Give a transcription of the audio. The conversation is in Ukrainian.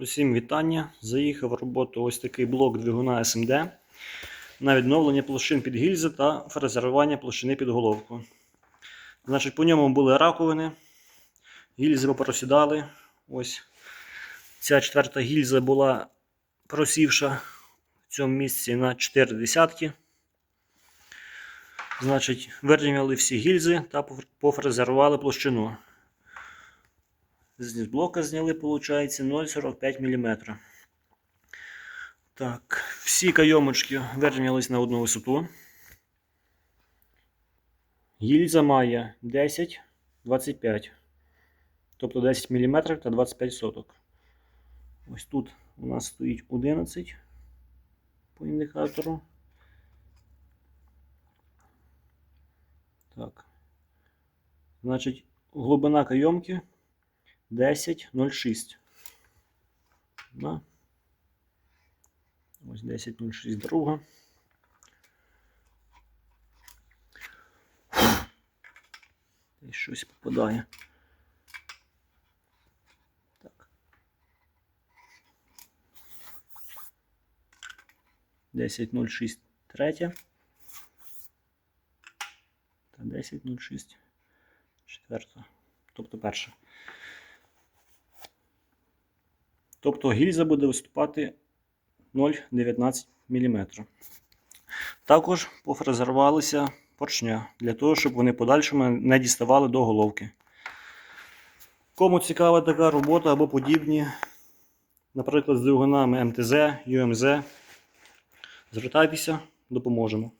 Усім вітання. Заїхав в роботу ось такий блок двигуна SMD на відновлення площин під гільзи та фрезерування площини під головку. Значить, по ньому були раковини, гільзи попросідали. Ось ця четверта гільза була просівша в цьому місці на 4 десятки. Значить, вирівняли всі гільзи та пофрезерували площину. З блока зняли, виходить, 0,45 мм. Так, всі кайомочки вирівнялись на одну висоту. Гільза має 10-25. Тобто 10 мм та 25 соток. Ось тут у нас стоїть 11 по індикатору. Так. Значить, глибина кайомки 10.06. Да. Ось 10.06 друга. Десь щось попадає. Так. 10.06 третя. Та 10.06 четверта. Тобто перша. Тобто гільза буде виступати 0,19 мм. Також пофрезерувалися поршня для того, щоб вони подальшому не діставали до головки. Кому цікава така робота або подібні, наприклад, з двигунами МТЗ, ЮМЗ, звертайтеся, допоможемо.